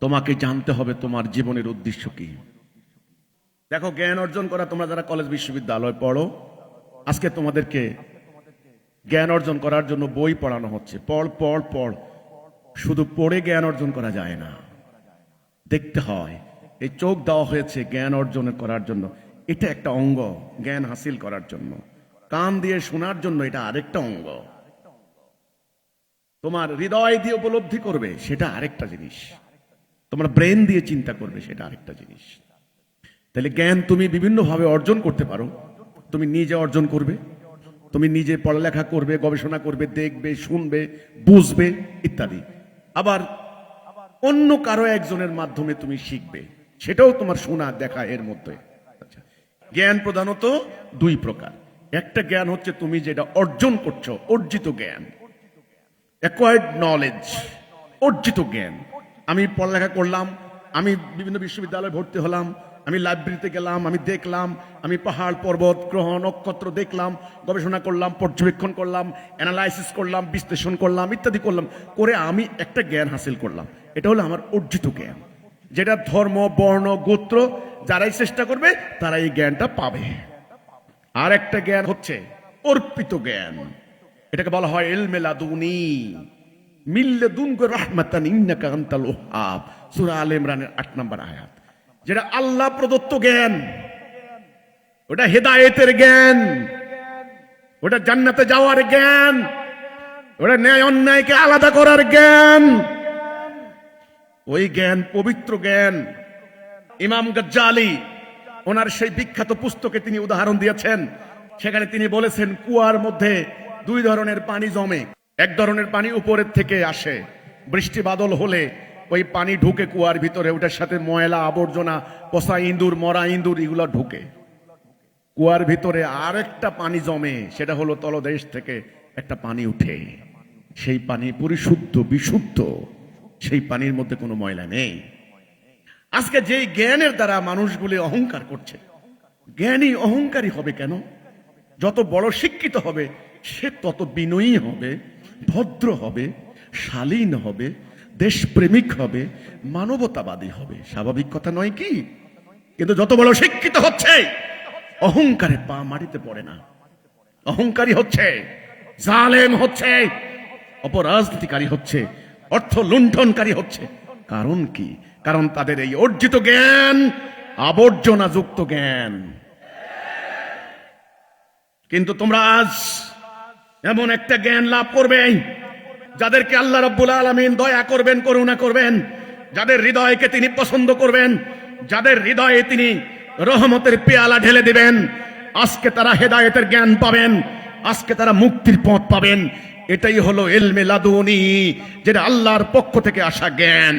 তোমাকে জানতে হবে তোমার জীবনের উদ্দেশ্য কি। দেখো, জ্ঞান অর্জন করা তোমরা যারা কলেজ বিশ্ববিদ্যালয় পড়ো, আজকে তোমাদেরকে জ্ঞান অর্জন করার জন্য বই পড়ানো হচ্ছে। পড় পড় পড়। শুধু পড়ে জ্ঞান অর্জন করা যায় না। দেখতে হয়, এই চোখ দেওয়া হয়েছে জ্ঞান অর্জন করার জন্য। এটা একটা অঙ্গ, জ্ঞান হাসিল করার জন্য। কান দিয়ে শোনার জন্য এটা আরেকটা অঙ্গ। তোমার হৃদয় দিয়ে উপলব্ধি করবে, সেটা আরেকটা জিনিস। তোমার ব্রেন দিয়ে চিন্তা করবে, সেটা আরেকটা জিনিস। তাহলে জ্ঞান তুমি বিভিন্নভাবে অর্জন করতে পারো। তুমি নিজে অর্জন করবে। তুমি নিজে পড়ালেখা করবে, গবেষণা করবে, দেখবে, শুনবে, বুঝবে, ইত্যাদি। আবার অন্য কারও একজনের মাধ্যমে তুমি শিখবে। সেটাও তোমার শোনা, দেখা এর মধ্যে। আচ্ছা জ্ঞান প্রধানত দুই প্রকার। একটা জ্ঞান হচ্ছে তুমি যেটা অর্জন করছ, অর্জিত জ্ঞান। অ্যাকোয়ার্ড নলেজ অর্জিত জ্ঞান। আমি পড়ালেখা করলাম, আমি বিভিন্ন বিশ্ববিদ্যালয়ে ভর্তি হলাম, আমি লাইব্রেরিতে গেলাম, আমি দেখলাম, আমি পাহাড়, পর্বত, গ্রহ, নক্ষত্র দেখলাম, গবেষণা করলাম, পর্যবেক্ষণ করলাম অ্যানালাইসিস করলাম, বিশ্লেষণ করলাম, ইত্যাদি করলাম, করে আমি একটা জ্ঞান হাসিল করলাম। এটা হলো আমার অর্জিত জ্ঞান। যেটা ধর্ম, বর্ণ, গোত্র, যারাই চেষ্টা করবে তারা এই জ্ঞানটা পাবে। আর একটা জ্ঞান হচ্ছে অর্পিত জ্ঞান। এটাকে বলা হয় এলমেলাদুনি। মিল্লাদুন রাহমাতান, ইন্নাকা আনতাল ওহাব। সূরা আলে ইমরানের 8 নম্বর আয়াত। যেটা আল্লাহ প্রদত্ত জ্ঞান। ওটা হেদায়েতের জ্ঞান। ওটা জান্নাতে যাওয়ার জ্ঞান। ওটা ন্যায় অন্যায়কে আলাদা করার জ্ঞান। ওই জ্ঞান পবিত্র জ্ঞান। ইমাম গজ্জালি, ওনার সেই বিখ্যাত পুস্তকে তিনি উদাহরণ দিয়েছেন। সেখানে তিনি বলেছেন, কুয়ার মধ্যে দুই ধরনের পানি জমে। এক ধরনের পানি উপরের থেকে আসে। বৃষ্টি বাদল হলে ওই পানি ঢুকে কুয়ার ভিতরে, ওটার সাথে ময়লা, আবর্জনা, পচা ইঁদুর, মরা ইঁদুর, এগুলো ঢুকে। কুয়ার ভিতরে আরেকটা পানি জমে, সেটা হলো তলদেশ থেকে একটা পানি উঠে। সেই পানি পরিশুদ্ধ, বিশুদ্ধ, সেই পানির মধ্যে কোনো ময়লা নেই। আজকে যেই জ্ঞানের দ্বারা মানুষগুলি অহংকার করছে, জ্ঞানী অহংকারী হবে কেন? যত বড় শিক্ষিত হবে, সে তত বিনয়ী হবে। ভদ্র হবে, শালীন হবে, দেশপ্রেমিক হবে, মানবতাবাদী হবে। স্বাভাবিক কথা নয় কি? কিন্তু যত বড় শিক্ষিত হচ্ছে অহংকারে পা মাটিতে পড়ে না। অহংকারী হচ্ছে, জালেম হচ্ছে, অপরাজনীতিকারী হচ্ছে, অর্থ লুণ্ঠনকারী হচ্ছে। কারণ কি? কারণ তাদের এই অর্জিত জ্ঞান আবর্জনা যুক্ত জ্ঞান। কিন্তু তোমরা আজ এমন একটা জ্ঞান লাভ করবে যাদেরকে আল্লাহ রব্বুল আলমিন দয়া করবেন, করুণা করবেন, যাদের হৃদয়কে তিনি পছন্দ করবেন, যাদের হৃদয়ে তিনি রহমতের পেয়ালা ঢেলে দিবেন, আজকে তারা হেদায়েতের জ্ঞান পাবেন, আজকে তারা মুক্তির পথ পাবেন। এটাই হলো এলমে লাদুনি, যেটা আল্লাহর পক্ষ থেকে আসা জ্ঞান।